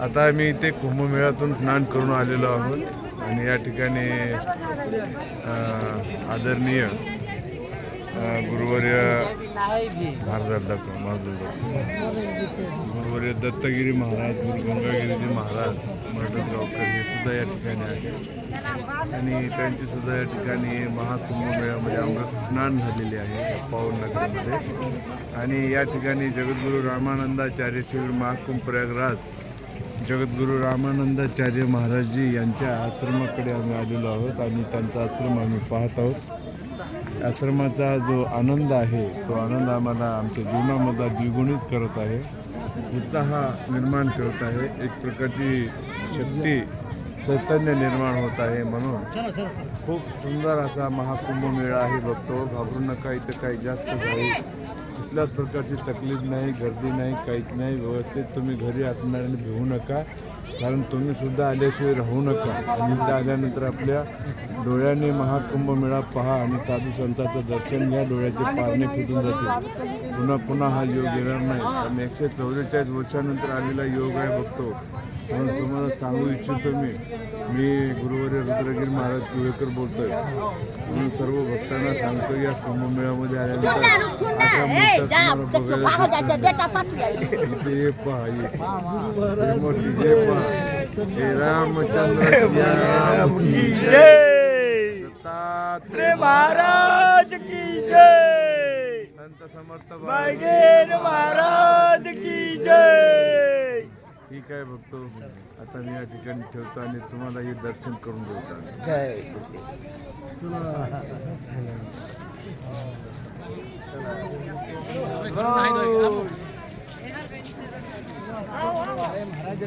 आता आम्ही इथे कुंभमेळ्यातून स्नान करून आलेलो आहोत. आणि या ठिकाणी आदरणीय गुरुवर्य भारतात दाखव गुरुवर्य दत्तगिरी महाराज गुरु गंगागिरीजी महाराज मर्डगावकर हे सुद्धा या ठिकाणी आहे आणि त्यांची सुद्धा या ठिकाणी महाकुंभमेळ्यामध्ये अमृत स्नान झालेले आहे पावनगरमध्ये आणि या ठिकाणी जगद्गुरू रामानंदाचार्य शिविर महाकुंभ प्रयागराज जगद्गुरू रामानंदाचार्य महाराजजी यांच्या आश्रमाकडे आम्ही आलेलो आहोत आणि त्यांचा आश्रम आम्ही पाहत आहोत. आश्रमाचा जो आनंद आहे तो आनंद आम्हाला आमच्या जीवनामध्ये द्विगुणित करत आहे. उत्साह निर्माण करत आहे. एक प्रकारची शक्ती चैतन्य निर्माण होत आहे म्हणून. खूप सुंदर असा महाकुंभ मेळा आहे बघतो. घाबरू नका इथं काही जास्त काही कुठल्याच प्रकारची तकलीफ नाही गर्दी नाही काहीच नाही व्यवस्थित तुम्ही घरी असणार आणि भिवू नका. कारण तुम्ही सुद्धा आल्याशिवाय राहू नका. आणि इथं आल्यानंतर आपल्या डोळ्याने महाकुंभ मेळा पहा आणि साधू संतांचं दर्शन घ्या. डोळ्याचे पारणे फिटून जातील. पुन्हा पुन्हा हा योग येणार नाही. कारण एकशे चौवेचाळीस वर्षानंतर आलेला योग आहे बघतो म्हणून तुम्हाला सांगू इच्छितो मी. मी गुरुवारी रुद्रगिरी महाराज कुळेकर बोलतोय. म्हणून सर्व भक्तांना सांगतो या कुंभमेळ्यामध्ये आल्यानंतर अशा मूर्त्या तुम्हाला बघायला भेटतील. इथे ये पहा. ये. मोठी जय। पहा रामचंद्र सियाराम की जय दत्तात्रय महाराज की जय। संत समर्थ बागेन महाराज की जय। ठीक आहे बघतो आता मी या ठिकाणी ठेवतो आणि तुम्हाला हे दर्शन करून देतो. जय महाराज